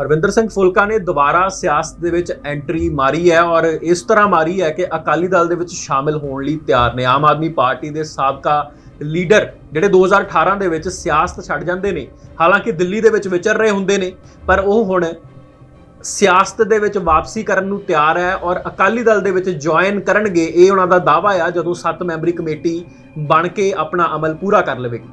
ਹਰਵਿੰਦਰ ਸਿੰਘ ਫੁਲਕਾ ਨੇ ਦੁਬਾਰਾ ਸਿਆਸਤ ਦੇ ਵਿੱਚ ਐਂਟਰੀ ਮਾਰੀ ਹੈ ਔਰ ਇਸ ਤਰ੍ਹਾਂ ਮਾਰੀ ਹੈ ਕਿ ਅਕਾਲੀ ਦਲ ਦੇ ਵਿੱਚ ਸ਼ਾਮਿਲ ਹੋਣ ਲਈ ਤਿਆਰ ਨੇ। ਆਮ ਆਦਮੀ ਪਾਰਟੀ ਦੇ ਸਾਬਕਾ ਲੀਡਰ ਜਿਹੜੇ 2018 ਦੇ ਵਿੱਚ ਸਿਆਸਤ ਛੱਡ ਜਾਂਦੇ ਨੇ, ਹਾਲਾਂਕਿ ਦਿੱਲੀ ਦੇ ਵਿੱਚ ਵਿਚਰ ਰਹੇ ਹੁੰਦੇ ਨੇ, ਪਰ ਉਹ ਹੁਣ ਸਿਆਸਤ ਦੇ ਵਿੱਚ ਵਾਪਸੀ ਕਰਨ ਨੂੰ ਤਿਆਰ ਹੈ ਔਰ ਅਕਾਲੀ ਦਲ ਦੇ ਵਿੱਚ ਜੁਆਇਨ ਕਰਨਗੇ, ਇਹ ਉਹਨਾਂ ਦਾ ਦਾਅਵਾ ਆ ਜਦੋਂ 7 ਮੈਂਬਰੀ ਕਮੇਟੀ ਬਣ ਕੇ ਆਪਣਾ ਅਮਲ ਪੂਰਾ ਕਰ ਲਵੇਗੀ।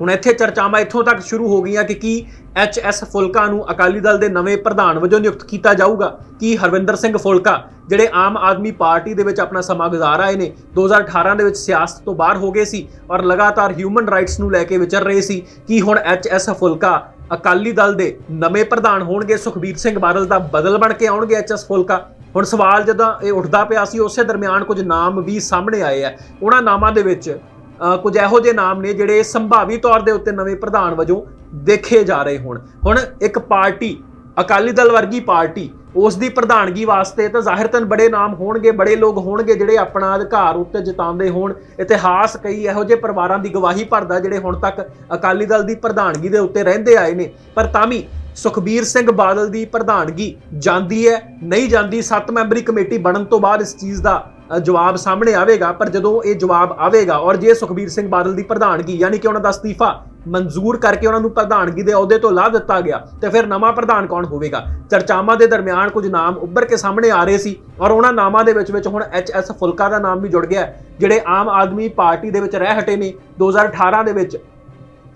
ਹੁਣ ਇੱਥੇ ਚਰਚਾਵਾਂ ਇੱਥੋਂ ਤੱਕ ਸ਼ੁਰੂ ਹੋ ਗਈਆਂ ਕਿ ਕੀ ਐਚ ਐਸ ਫੁਲਕਾ ਨੂੰ ਅਕਾਲੀ ਦਲ ਦੇ ਨਵੇਂ ਪ੍ਰਧਾਨ ਵਜੋਂ ਨਿਯੁਕਤ ਕੀਤਾ ਜਾਊਗਾ? ਕੀ ਹਰਵਿੰਦਰ ਸਿੰਘ ਫੁਲਕਾ, ਜਿਹੜੇ ਆਮ ਆਦਮੀ ਪਾਰਟੀ ਦੇ ਵਿੱਚ ਆਪਣਾ ਸਮਾਂ ਗੁਜ਼ਾਰ ਆਏ ਨੇ 2018 ਦੇ ਵਿੱਚ ਸਿਆਸਤ ਤੋਂ ਬਾਹਰ ਹੋ ਗਏ ਸੀ ਔਰ ਲਗਾਤਾਰ ਹਿਊਮਨ ਰਾਈਟਸ ਨੂੰ ਲੈ ਕੇ ਵਿਚਰ ਰਹੇ ਸੀ, ਕੀ ਹੁਣ ਐਚ ਐਸ ਫੁਲਕਾ ਅਕਾਲੀ ਦਲ ਦੇ ਨਵੇਂ ਪ੍ਰਧਾਨ ਹੋਣਗੇ? ਸੁਖਬੀਰ ਸਿੰਘ ਬਾਦਲ ਦਾ ਬਦਲ ਬਣ ਕੇ ਆਉਣਗੇ ਐਚ ਐਸ ਫੁਲਕਾ? ਹੁਣ ਸਵਾਲ ਜਦੋਂ ਇਹ ਉੱਠਦਾ ਪਿਆ ਸੀ, ਉਸੇ ਦਰਮਿਆਨ ਕੁਝ ਨਾਮ ਵੀ ਸਾਹਮਣੇ ਆਏ ਆ। ਉਹਨਾਂ ਨਾਮਾਂ ਦੇ ਵਿੱਚ ਕੁਝ ਇਹੋ ਜਿਹੇ ਨਾਮ ਨੇ ਜਿਹੜੇ ਸੰਭਾਵੀ ਤੌਰ ਦੇ ਉੱਤੇ ਨਵੇਂ ਪ੍ਰਧਾਨ ਵਜੋਂ ਦੇਖੇ ਜਾ ਰਹੇ ਹੋਣ। ਹੁਣ ਇੱਕ ਪਾਰਟੀ, ਅਕਾਲੀ ਦਲ ਵਰਗੀ ਪਾਰਟੀ ਉਸ ਦੀ ਪ੍ਰਧਾਨਗੀ ਵਾਸਤੇ ਤਾਂ ਜ਼ਾਹਿਰਤਨ ਬੜੇ ਨਾਮ ਹੋਣਗੇ, ਬੜੇ ਲੋਕ ਹੋਣਗੇ ਜਿਹੜੇ ਆਪਣਾ ਅਧਿਕਾਰ ਉੱਤੇ ਜਤਾਉਂਦੇ ਹੋਣ। ਇਤਿਹਾਸ ਕਈ ਇਹੋ ਜਿਹੇ ਪਰਿਵਾਰਾਂ ਦੀ ਗਵਾਹੀ ਭਰਦਾ ਜਿਹੜੇ ਹੁਣ ਤੱਕ ਅਕਾਲੀ ਦਲ ਦੀ ਪ੍ਰਧਾਨਗੀ ਦੇ ਉੱਤੇ ਰਹਿੰਦੇ ਆਏ ਨੇ। ਪਰ ਤਾਂ ਵੀ ਸੁਖਬੀਰ ਸਿੰਘ ਬਾਦਲ ਦੀ ਪ੍ਰਧਾਨਗੀ ਜਾਂਦੀ ਹੈ, ਨਹੀਂ ਜਾਂਦੀ, ਸੱਤ ਮੈਂਬਰੀ ਕਮੇਟੀ ਬਣਨ ਤੋਂ ਬਾਅਦ ਇਸ ਚੀਜ਼ ਦਾ ਜਵਾਬ ਸਾਹਮਣੇ ਆਵੇਗਾ, ਪਰ ਜਦੋਂ ਇਹ ਜਵਾਬ ਆਵੇਗਾ ਔਰ ਜੇ ਸੁਖਬੀਰ ਸਿੰਘ ਬਾਦਲ ਦੀ ਪ੍ਰਧਾਨਗੀ ਯਾਨੀ ਕਿ ਉਹਨਾਂ ਦਾ ਅਸਤੀਫਾ ਮਨਜ਼ੂਰ ਕਰਕੇ ਉਹਨਾਂ ਨੂੰ ਪ੍ਰਧਾਨਗੀ ਦੇ ਅਹੁਦੇ ਤੋਂ ਲਾ ਦਿੱਤਾ ਗਿਆ, ਤੇ ਫਿਰ ਨਵਾਂ ਪ੍ਰਧਾਨ ਕੌਣ ਹੋਵੇਗਾ? ਚਰਚਾਵਾਂ ਦੇ ਦਰਮਿਆਨ ਕੁਝ ਨਾਮ ਉੱਭਰ ਕੇ ਸਾਹਮਣੇ ਆ ਰਹੇ ਸੀ ਔਰ ਉਹਨਾਂ ਨਾਮਾਂ ਦੇ ਵਿੱਚ ਵਿੱਚ ਹੁਣ ਐਚ ਐਸ ਫੁਲਕਾ ਦਾ ਨਾਮ ਵੀ ਜੁੜ ਗਿਆ ਜਿਹੜੇ ਆਮ ਆਦਮੀ ਪਾਰਟੀ ਦੇ ਵਿੱਚ ਰਹਿ ਹਟੇ ਨੇ। 2018 ਦੇ ਵਿੱਚ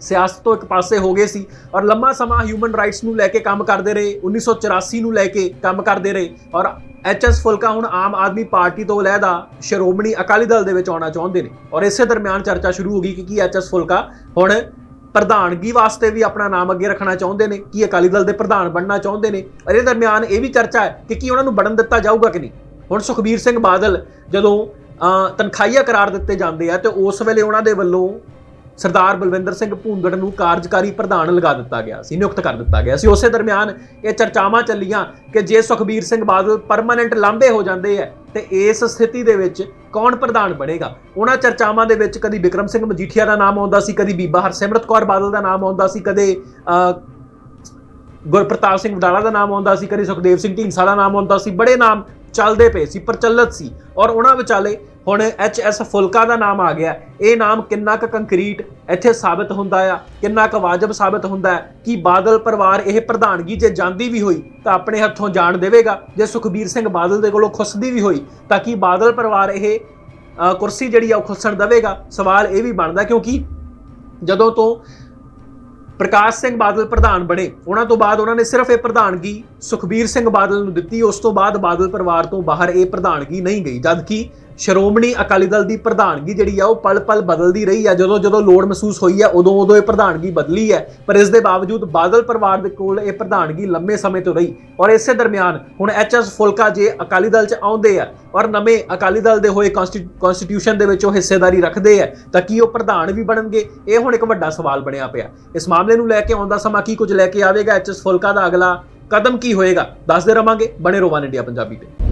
ਸਿਆਸਤ ਤੋਂ ਇੱਕ ਪਾਸੇ ਹੋ ਗਏ ਸੀ ਔਰ ਲੰਮਾ ਸਮਾਂ ਹਿਊਮਨ ਰਾਈਟਸ ਨੂੰ ਲੈ ਕੇ ਕੰਮ ਕਰਦੇ ਰਹੇ 1984 ਨੂੰ ਲੈ ਕੇ ਕੰਮ ਕਰਦੇ ਰਹੇ ਔਰ ਐਚਐਸ ਫੁਲਕਾ ਹੁਣ ਆਮ ਆਦਮੀ ਪਾਰਟੀ ਤੋਂ ਅਲੱਗਾ ਸ਼੍ਰੋਮਣੀ ਅਕਾਲੀ ਦਲ ਦੇ ਵਿੱਚ ਆਉਣਾ ਚਾਹੁੰਦੇ ਨੇ ਔਰ ਇਸੇ ਦਰਮਿਆਨ ਚਰਚਾ ਸ਼ੁਰੂ ਹੋ ਗਈ ਕਿ ਕੀ ਐਚਐਸ ਫੁਲਕਾ ਹੁਣ ਪ੍ਰਧਾਨਗੀ ਵਾਸਤੇ ਵੀ ਆਪਣਾ ਨਾਮ ਅੱਗੇ ਰੱਖਣਾ ਚਾਹੁੰਦੇ ਨੇ ਕੀ ਅਕਾਲੀ ਦਲ ਦੇ ਪ੍ਰਧਾਨ ਬਣਨਾ ਚਾਹੁੰਦੇ ਨੇ ਔਰ ਇਹ ਦਰਮਿਆਨ ਇਹ ਵੀ ਚਰਚਾ ਹੈ ਕਿ ਕੀ ਉਹਨਾਂ ਨੂੰ ਬਣਨ ਦਿੱਤਾ ਜਾਊਗਾ ਕਿ ਨਹੀਂ। ਹੁਣ ਸੁਖਬੀਰ ਸਿੰਘ ਬਾਦਲ ਜਦੋਂ ਅਹ, ਤਨਖਾਹੀਆ ਕਰਾਰ ਦਿੱਤੇ ਜਾਂਦੇ ਆ ਤੇ ਉਸ ਵੇਲੇ ਉਹਨਾਂ ਦੇ ਵੱਲੋਂ ਸਰਦਾਰ ਬਲਵਿੰਦਰ ਸਿੰਘ ਭੂੰਦੜ ਨੂੰ ਕਾਰਜਕਾਰੀ ਪ੍ਰਧਾਨ ਲਗਾ ਦਿੱਤਾ ਗਿਆ ਸੀ, ਨਿਯੁਕਤ ਕਰ ਦਿੱਤਾ ਗਿਆ ਸੀ। ਉਸੇ ਦਰਮਿਆਨ ਇਹ ਚਰਚਾਵਾਂ ਚੱਲੀਆਂ ਕਿ ਜੇ ਸੁਖਬੀਰ ਸਿੰਘ ਬਾਦਲ ਪਰਮਨੈਂਟ ਲਾਂਬੇ ਹੋ ਜਾਂਦੇ ਆ ਤੇ ਇਸ ਸਥਿਤੀ ਦੇ ਵਿੱਚ ਕੌਣ ਪ੍ਰਧਾਨ ਬਣੇਗਾ? ਉਹਨਾਂ ਚਰਚਾਵਾਂ ਦੇ ਵਿੱਚ ਕਦੀ ਵਿਕਰਮ ਸਿੰਘ ਮਜੀਠੀਆ ਦਾ ਨਾਮ ਆਉਂਦਾ ਸੀ, ਕਦੀ ਬੀਬਾ ਹਰਸਿਮਰਤ ਕੌਰ ਬਾਦਲ ਦਾ ਨਾਮ ਆਉਂਦਾ ਸੀ, ਕਦੇ ਗੁਰਪ੍ਰਤਾਪ ਸਿੰਘ ਵਡਾਲਾ ਦਾ ਨਾਮ ਆਉਂਦਾ ਸੀ, ਕਦੇ ਸੁਖਦੇਵ ਸਿੰਘ ਢੀਂਡਸਾ ਦਾ ਨਾਮ ਆਉਂਦਾ ਸੀ, ਬੜੇ ਨਾਮ ਚੱਲਦੇ ਪਏ ਸੀ, ਪ੍ਰਚਲਿਤ ਸੀ। ਔਰ ਉਹਨਾਂ ਵਿਚਾਲੇ ਹੁਣ ਐਚ ਐਸ ਫੁਲਕਾ ਦਾ ਨਾਮ ਆ ਗਿਆ। ਇਹ ਨਾਮ ਕਿੰਨਾ ਕੁ ਕੰਕਰੀਟ ਇੱਥੇ ਸਾਬਤ ਹੁੰਦਾ ਆ? ਕਿੰਨਾ ਕੁ ਵਾਜਬ ਸਾਬਤ ਹੁੰਦਾ ਕਿ ਬਾਦਲ ਪਰਿਵਾਰ ਇਹ ਪ੍ਰਧਾਨਗੀ ਜੇ ਜਾਂਦੀ ਵੀ ਹੋਈ, ਤਾਂ ਆਪਣੇ ਹੱਥੋਂ ਜਾਣ ਦੇਵੇਗਾ? ਜੇ ਸੁਖਬੀਰ ਸਿੰਘ ਬਾਦਲ ਦੇ ਕੋਲੋਂ ਖੁੱਸਦੀ ਵੀ ਹੋਈ, ਤਾਂ ਕੀ ਬਾਦਲ ਪਰਿਵਾਰ ਇਹ ਕੁਰਸੀ ਜਿਹੜੀ ਆ ਉਹ ਖੁੱਸਣ ਦੇਵੇਗਾ? ਸਵਾਲ ਇਹ ਵੀ ਬਣਦਾ ਕਿਉਂਕਿ ਜਦੋਂ ਤੋਂ ਪ੍ਰਕਾਸ਼ ਸਿੰਘ ਬਾਦਲ ਪ੍ਰਧਾਨ ਬਣੇ, ਉਹਨਾਂ ਤੋਂ ਬਾਅਦ ਉਹਨਾਂ ਨੇ ਸਿਰਫ ਇਹ ਪ੍ਰਧਾਨਗੀ ਸੁਖਬੀਰ ਸਿੰਘ ਬਾਦਲ ਨੂੰ ਦਿੱਤੀ, ਉਸ ਤੋਂ ਬਾਅਦ ਬਾਦਲ ਪਰਿਵਾਰ ਤੋਂ ਬਾਹਰ ਇਹ ਪ੍ਰਧਾਨਗੀ ਨਹੀਂ ਗਈ। ਜਦਕਿ ਸ਼੍ਰੋਮਣੀ ਅਕਾਲੀ ਦਲ ਦੀ ਪ੍ਰਧਾਨਗੀ ਜਿਹੜੀ ਆ ਉਹ ਪਲ-ਪਲ ਬਦਲਦੀ ਰਹੀ ਆ। ਜਦੋਂ ਜਦੋਂ ਲੋੜ ਮਹਿਸੂਸ ਹੋਈ ਆ, ਉਦੋਂ ਉਦੋਂ ਇਹ ਪ੍ਰਧਾਨਗੀ ਬਦਲੀ ਹੈ ਪਰ ਇਸ ਦੇ ਬਾਵਜੂਦ ਬਾਦਲ ਪਰਿਵਾਰ ਦੇ ਕੋਲ ਇਹ ਪ੍ਰਧਾਨਗੀ ਲੰਮੇ ਸਮੇਂ ਤੋਂ ਰਹੀ। ਔਰ ਇਸੇ ਦਰਮਿਆਨ ਹੁਣ ਐਚਐਸ ਫੁਲਕਾ ਜੇ ਅਕਾਲੀ ਦਲ 'ਚ ਆਉਂਦੇ ਆ ਔਰ ਨਵੇਂ ਅਕਾਲੀ ਦਲ ਦੇ ਹੋਏ ਕਨਸਟੀਟਿਊਸ਼ਨ ਦੇ ਵਿੱਚ ਉਹ ਹਿੱਸੇਦਾਰੀ ਰੱਖਦੇ ਆ, ਤਾਂ ਕੀ ਉਹ ਪ੍ਰਧਾਨ ਵੀ ਬਣਨਗੇ? ਇਹ ਹੁਣ ਇੱਕ ਵੱਡਾ ਸਵਾਲ ਬਣਿਆ ਪਿਆ। ਇਸ ਮਾਮਲੇ ਨੂੰ ਲੈ ਕੇ ਆਉਂਦਾ ਸਮਾਂ ਕੀ ਕੁਝ ਲੈ ਕੇ ਆਵੇਗਾ? ਐਚਐਸ ਫੁਲਕਾ ਦਾ ਅਗਲਾ ਕਦਮ ਕੀ ਹੋਏਗਾ? ਦੱਸਦੇ ਰਵਾਂਗੇ ਬਣੇ ਰੋਵਾਨ ਇੰਡੀਆ ਪੰਜਾਬੀ ਤੇ।